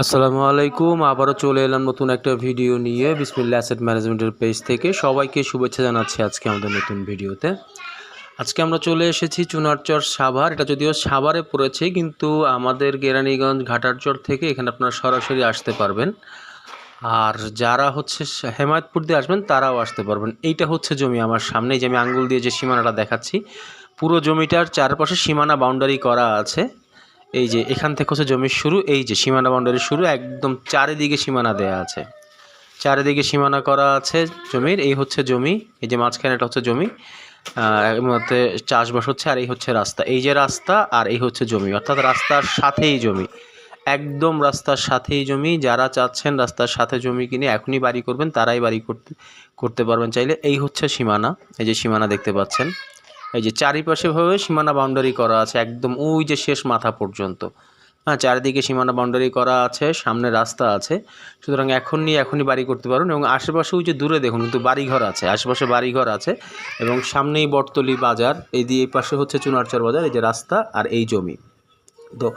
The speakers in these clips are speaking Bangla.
আসসালামু আলাইকুম, আবারও চলে এলাম নতুন একটা ভিডিও নিয়ে বিসমিল্লা অ্যাসেট ম্যানেজমেন্টের পেজ থেকে। সবাইকে শুভেচ্ছা জানাচ্ছি আজকে আমাদের নতুন ভিডিওতে। আজকে আমরা চলে এসেছি চুনারচর সাভার। এটা যদিও সাভারে পড়েছে, কিন্তু আমাদের কেরানীগঞ্জ ঘাটারচর থেকে এখানে আপনারা সরাসরি আসতে পারবেন। আর যারা হচ্ছে হেমায়তপুর দিয়ে আসবেন, তারাও আসতে পারবেন। এইটা হচ্ছে জমি আমার সামনে যে আমি আঙ্গুল দিয়ে যে সীমানাটা দেখাচ্ছি। পুরো জমিটার চারপাশে সীমানা বাউন্ডারি করা আছে। এই যে এখান থেকে হচ্ছে জমির শুরু, এই যে সীমানা বাউন্ডারির শুরু, একদম চারিদিকে সীমানা দেয়া আছে। চারিদিকে সীমানা করা আছে জমির, এই হচ্ছে জমি, এই যে মাঝখানে এটা হচ্ছে জমি মধ্যে চাষবাস হচ্ছে আর এই হচ্ছে রাস্তা। এই যে রাস্তা আর এই হচ্ছে জমি, অর্থাৎ রাস্তার সাথেই জমি। একদম রাস্তার সাথেই জমি, যারা চাচ্ছেন রাস্তার সাথে জমি কিনে এখনই বাড়ি করবেন, তারাই বাড়ি করতে করতে পারবেন চাইলে। এই হচ্ছে সীমানা, এই যে সীমানা দেখতে পাচ্ছেন। এই যে চারিপাশে ভাবে সীমানা বাউন্ডারি করা আছে, একদম ওই যে শেষ মাথা পর্যন্ত। হ্যাঁ চারিদিকে সীমানা বাউন্ডারি করা আছে, সামনে রাস্তা আছে। সুতরাং এখনই এখনই বাড়ি করতে পারুন এবং আশেপাশে ওই যে দূরে দেখুন, কিন্তু বাড়িঘর আছে, আশেপাশে বাড়িঘর আছে এবং সামনেই বটতলি বাজার, এই দিয়ে এই পাশে হচ্ছে চুনারচর বাজার, এই যে রাস্তা আর এই জমি। তো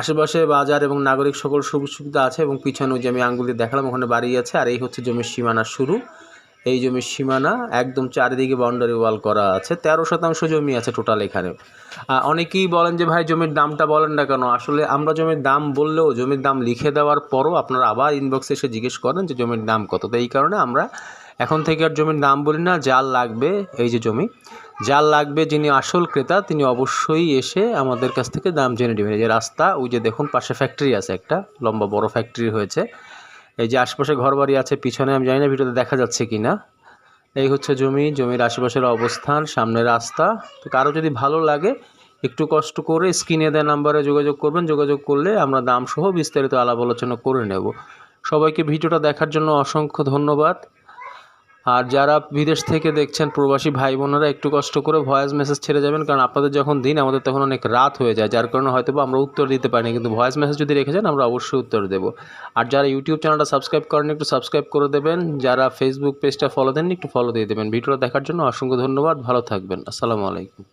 আশেপাশে বাজার এবং নাগরিক সকল সুযোগ সুবিধা আছে এবং পিছনে যে আমি আঙ্গুল দেখালাম, ওখানে বাড়ি আছে আর এই হচ্ছে জমির সীমানা শুরু। এই জমির সীমানা একদম চারিদিকে বাউন্ডারি ওয়াল করা আছে। তেরো শতাংশ জমি আছে টোটাল এখানে। অনেকেই বলেন যে, ভাই, জমির দামটা বলেন না কেন? আসলে আমরা জমির দাম বললেও জমির দাম লিখে দেওয়ার পরও আপনারা আবার ইনবক্সে এসে জিজ্ঞেস করেন যে, জমির দাম কত? তো এই কারণে আমরা এখন থেকে আর জমির দাম বলি না, যার লাগবে এই যে জমি। যার লাগবে যিনি আসল ক্রেতা, তিনি অবশ্যই এসে আমাদের কাছ থেকে দাম জেনে নেবেন। এই যে রাস্তা, ওই যে দেখুন, পাশে ফ্যাক্টরি আছে একটা, লম্বা বড় ফ্যাক্টরি হয়েছে। এই যে আশপাশে ঘরবাড়ি আছে, পিছনে আমি জানি না ভিডিওতে দেখা যাচ্ছে কি না এই হচ্ছে জমি, জমির আশেপাশের অবস্থান, সামনে রাস্তা। তো কারও যদি ভালো লাগে, একটু কষ্ট করে স্ক্রিনে দেওয়া নাম্বারে যোগাযোগ করবেন। যোগাযোগ করলে আমরা দাম সহ বিস্তারিত আলাপ আলোচনা করে নেব। সবাইকে ভিডিওটা দেখার জন্য অসংখ্য ধন্যবাদ। আর যারা বিদেশ থেকে দেখছেন প্রবাসী ভাই বোনেরা, একটু কষ্ট করে ভয়েস মেসেজ ছেড়ে যাবেন, কারণ আপনাদের যখন দিন, আমাদের তখন অনেক রাত হয়ে যায়, যার কারণে হয়তো বা আমরা উত্তর দিতে পারি না কিন্তু ভয়েস মেসেজ যদি রেখে যান, আমরা অবশ্যই উত্তর দেব। আর যারা ইউটিউব চ্যানেলটা সাবস্ক্রাইব করেন একটু সাবস্ক্রাইব করে দেবেন। যারা ফেসবুক পেজটা ফলো দেন একটু ফলো দিয়ে দেবেন। ভিডিওটা দেখার জন্য অসংখ্য ধন্যবাদ। ভালো থাকবেন। আসসালামু আলাইকুম।